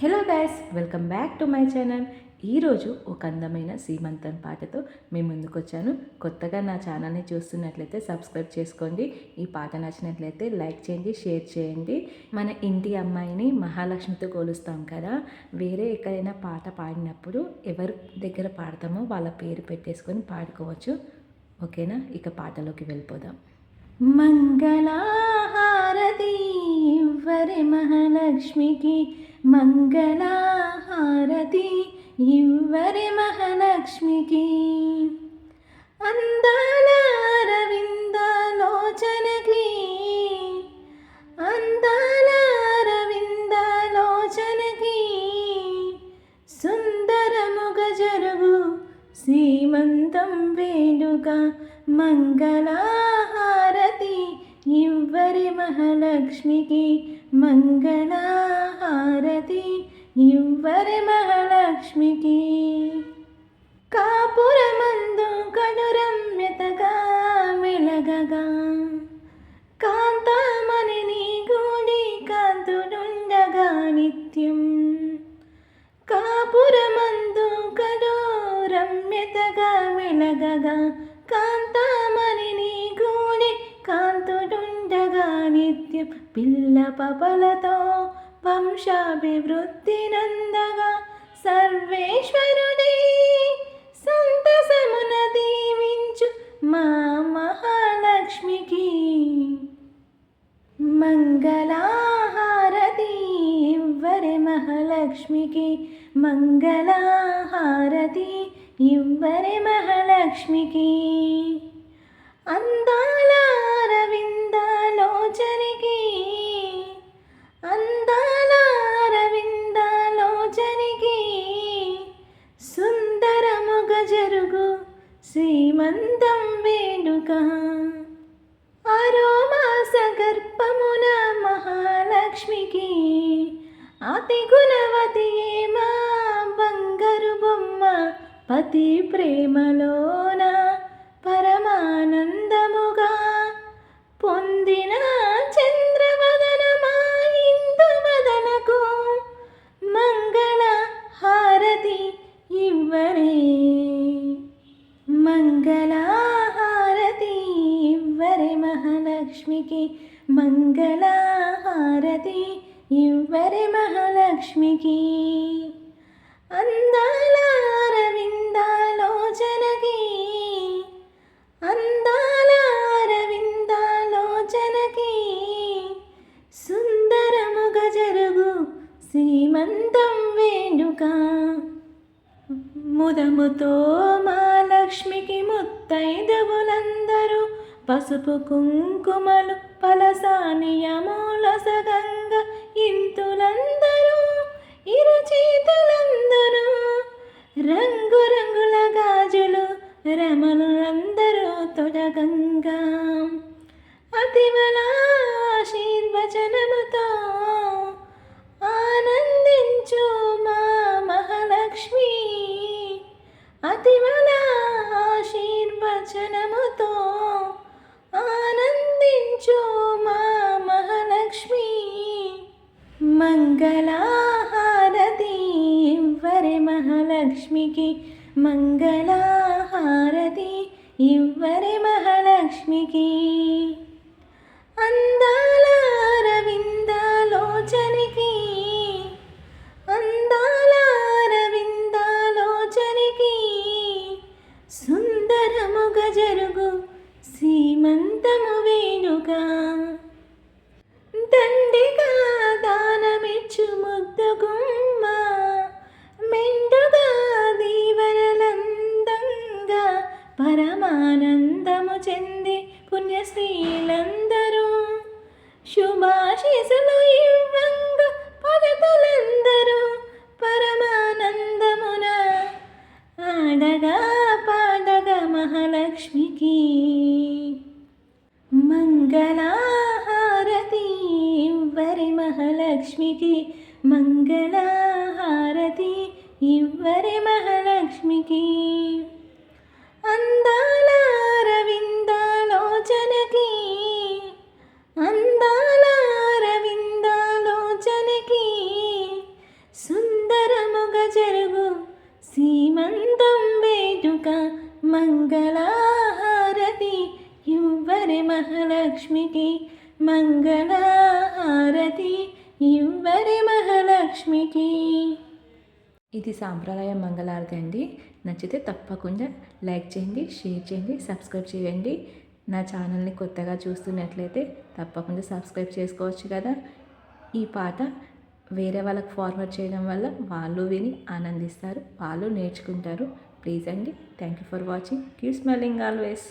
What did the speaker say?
Hello guys welcome back to my channel ఈరోజు ఒక అందమైన సీమంతం పాటతో మేము ముందుకు వచ్చాను కొత్తగా నా ఛానల్ని చూస్తున్నట్లయితే సబ్స్క్రైబ్ చేసుకోండి. ఈ పాట నచ్చినట్లయితే లైక్ చేయండి షేర్ చేయండి. మన ఇంటి అమ్మాయిని మహాలక్ష్మితో కోలుస్తాం కదా. వేరే ఎక్కడైనా పాట పాడినప్పుడు ఎవరి దగ్గర పాడతామో వాళ్ళ పేరు పెట్టేసుకొని పాడుకోవచ్చు. ఓకేనా? ఇక పాటలోకి వెళ్ళిపోదాం. మంగళహారతి ఇవ్వరి మహాలక్ష్మికి మంగళహారతి ఇవ్వరి మహాలక్ష్మికి. అందాల అరవింద లోచనకి అందాల అరవింద లోచనకి సుందరముగ జరుగు శ్రీమంతం వేడుక మంగళహారతి ఇవ్వరి మహాలక్ష్మికి. మంగళహారతి ఇవ్వరి మహాలక్ష్మికి. కాపురమందు కడురమ్యతగా మెలగగా కాంతామణి నీ గూడి కాంతుడుండగా నిత్యం. కాపురమందు కడోరమ్యతగా మెలగగా కా నిత్యం పిల్ల పపలతో వంశాభివృద్ధి నందగా సర్వేశ్వరుడే. సంతసమున దీవించు మా మహాలక్ష్మికి. మంగళహారతి ఇవ్వరి మహాలక్ష్మికి. మంగళహారతి ఇవ్వరి మహాలక్ష్మికి. అందాల అరవిందలోచనికి అందాల అరవిందలోచనికి సుందరముగ జరుగు శ్రీమంతం వేడుక. ఆరో మాస గర్భమున మహాలక్ష్మికి అతి గుణవతి ఏమా బంగారు బొమ్మ పతి ప్రేమలోనా? ఆనందముగా పొందిన చంద్రవదనమా ఇందువదనకు మంగళ హారతి ఇవ్వరే. మంగళ హారతి ఇవ్వరే మహాలక్ష్మికి మంగళ హారతి ఇవ్వరే మహాలక్ష్మికి. అందాల అరవింద శ్రీమంతం వేణుక. ముదముతో మా లక్ష్మికి ముత్తైదవులందరూ పసుపు కుంకుమలు పలసానియమూలసగంగ ఇంతులందరూ ఇరుచేతులందరూ రంగురంగుల గాజులు రమణులందరూ తొడగంగా. అతివల ఆశీర్వచనముతో ఆనందించు మా మహాలక్ష్మి. మంగళహారతి ఇవ్వరి మహాలక్ష్మికి. మంగళహారతి ఇవ్వరి మహాలక్ష్మికి. స్త్రీలందరూ శుభాశీసులు ఇవ్వంగ పదతులందరూ పరమానందమున ఆడగా పాడగా మహాలక్ష్మికి మంగళహారతి ఇవ్వరి మహాలక్ష్మికి మంగళహారతి ఇవ్వరి మహాలక్ష్మికి మంగళహారతి ఇవ్వరి మహాలక్ష్మికి. ఇది సాంప్రదాయ మంగళారతి అండి. నచ్చితే తప్పకుండా లైక్ చేయండి షేర్ చేయండి సబ్స్క్రైబ్ చేయండి. నా ఛానల్ని కొత్తగా చూస్తున్నట్లయితే తప్పకుండా సబ్స్క్రైబ్ చేసుకోవచ్చు కదా. ఈ పాట వేరే వాళ్ళకి ఫార్వర్డ్ చేయడం వల్ల వాళ్ళు విని ఆనందిస్తారు వాళ్ళు నేర్చుకుంటారు. ప్లీజ్ అండి thank you for watching. Keep smelling always.